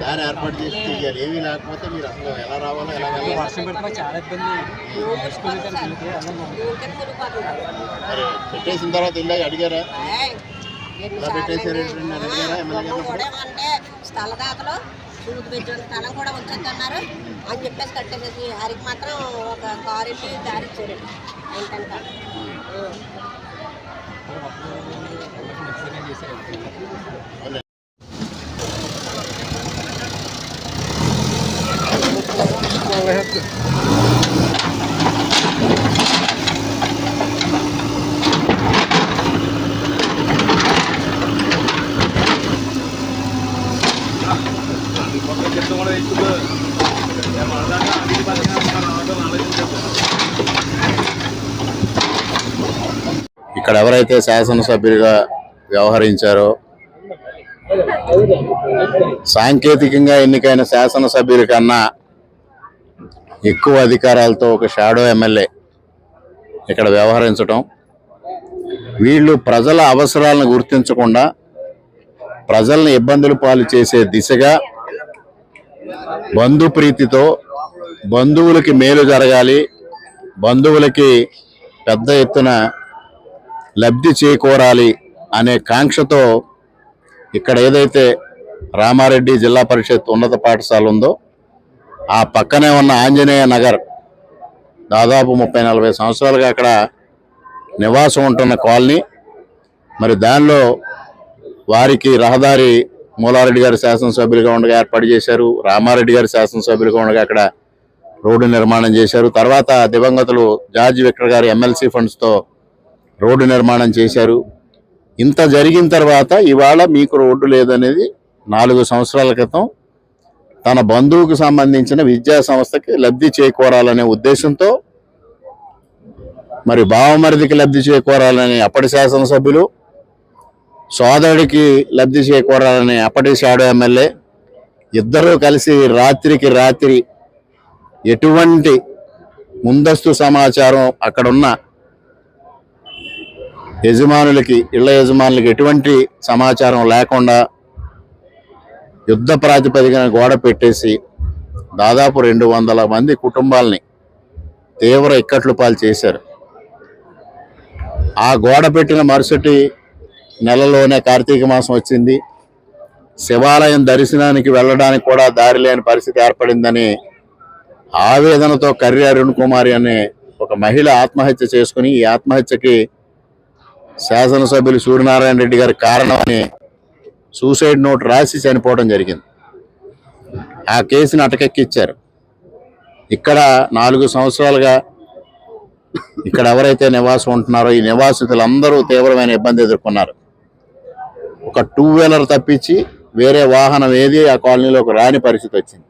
దారి ఏర్పాటు చేసి చెయ్యాలి ఏమీ లేకపోతే మీరు అసలు ఎలా రావాలో ఎలా వెళ్ళాలి మరి పెట్టేసిన తర్వాత ఇల్లు అడిగారా? ఇలా పెట్టేశారు అడిగారా? ఎమ్మెల్యే స్థలదాతలు సూది పెంచిన స్థలం కూడా వచ్చేస్తున్నారు అని చెప్పేసి కట్టేసేసి హరికి మాత్రం ఒక కారు వెళ్ళి దారి ఇచ్చారు. ఏంటంటే? ఇక్కడ ఎవరైతే శాసనసభ్యులుగా వ్యవహరించారో సాంకేతికంగా ఎన్నికైన శాసనసభ్యుల కన్నా ఎక్కువ అధికారాలతో ఒక షాడో ఎమ్మెల్యే ఇక్కడ వ్యవహరించటం. వీళ్ళు ప్రజల అవసరాలను గుర్తించకుండా ప్రజల్ని ఇబ్బందులు పాలు చేసే దిశగా బంధుప్రీతితో బంధువులకి మేలు జరగాలి బంధువులకి పెద్ద ఎత్తున లబ్ధి చేకూరాలి అనే కాంక్షతో ఇక్కడ ఏదైతే రామారెడ్డి జిల్లా పరిషత్ ఉన్నత పాఠశాల ఉందో ఆ పక్కనే ఉన్న ఆంజనేయ నగర్ దాదాపు ముప్పై నలభై సంవత్సరాలుగా అక్కడ నివాసం ఉంటున్న కాలనీ. మరి దానిలో వారికి రహదారి మూలారెడ్డి గారి శాసనసభ్యులుగా ఉండగా ఏర్పాటు చేశారు. రామారెడ్డి గారి శాసనసభ్యులుగా ఉండగా అక్కడ రోడ్డు నిర్మాణం చేశారు. తర్వాత దివంగతులు జార్జ్ విక్టర్ గారి ఎమ్మెల్సీ ఫండ్స్తో రోడ్డు నిర్మాణం చేశారు. ఇంత జరిగిన తర్వాత ఇవాళ మీకు రోడ్డు లేదనేది నాలుగు సంవత్సరాల క్రితం తన బంధువుకు సంబంధించిన విద్యా సంస్థకి లబ్ధి చేకూరాలనే ఉద్దేశంతో మరి బావమరిదికి లబ్ధి చేకూరాలని అప్పటి శాసనసభ్యులు సోదరుడికి లబ్ధి చేకూరాలని అప్పటి షాడో ఎమ్మెల్యే ఇద్దరూ కలిసి రాత్రికి రాత్రి ఎటువంటి ముందస్తు సమాచారం అక్కడున్న యజమానులకి ఇళ్ళ యజమానులకి ఎటువంటి సమాచారం లేకుండా యుద్ధ ప్రాతిపదికన గోడ పెట్టేసి దాదాపు రెండు వందల మంది కుటుంబాలని తీవ్ర ఇక్కట్లు పాలు చేశారు. ఆ గోడ పెట్టిన మరుసటి నెలలోనే కార్తీక మాసం వచ్చింది. శివాలయం దర్శనానికి వెళ్ళడానికి కూడా దారి లేని పరిస్థితి ఏర్పడిందని ఆవేదనతో కర్రి అరుణ్ కుమారి అనే ఒక మహిళ ఆత్మహత్య చేసుకుని ఈ ఆత్మహత్యకి శాసనసభ్యులు సూర్యనారాయణ రెడ్డి గారి కారణం అని సూసైడ్ నోట్ రాసి చనిపోవడం జరిగింది. ఆ కేసుని అటకెక్కిచ్చారు. ఇక్కడ నాలుగు సంవత్సరాలుగా ఇక్కడ ఎవరైతే నివాసం ఉంటున్నారో ఈ నివాసితులందరూ తీవ్రమైన ఇబ్బంది ఎదుర్కొన్నారు. ఒక టూ వీలర్ తప్పించి వేరే వాహనం ఏది ఆ కాలనీలోకి రాని పరిస్థితి వచ్చింది.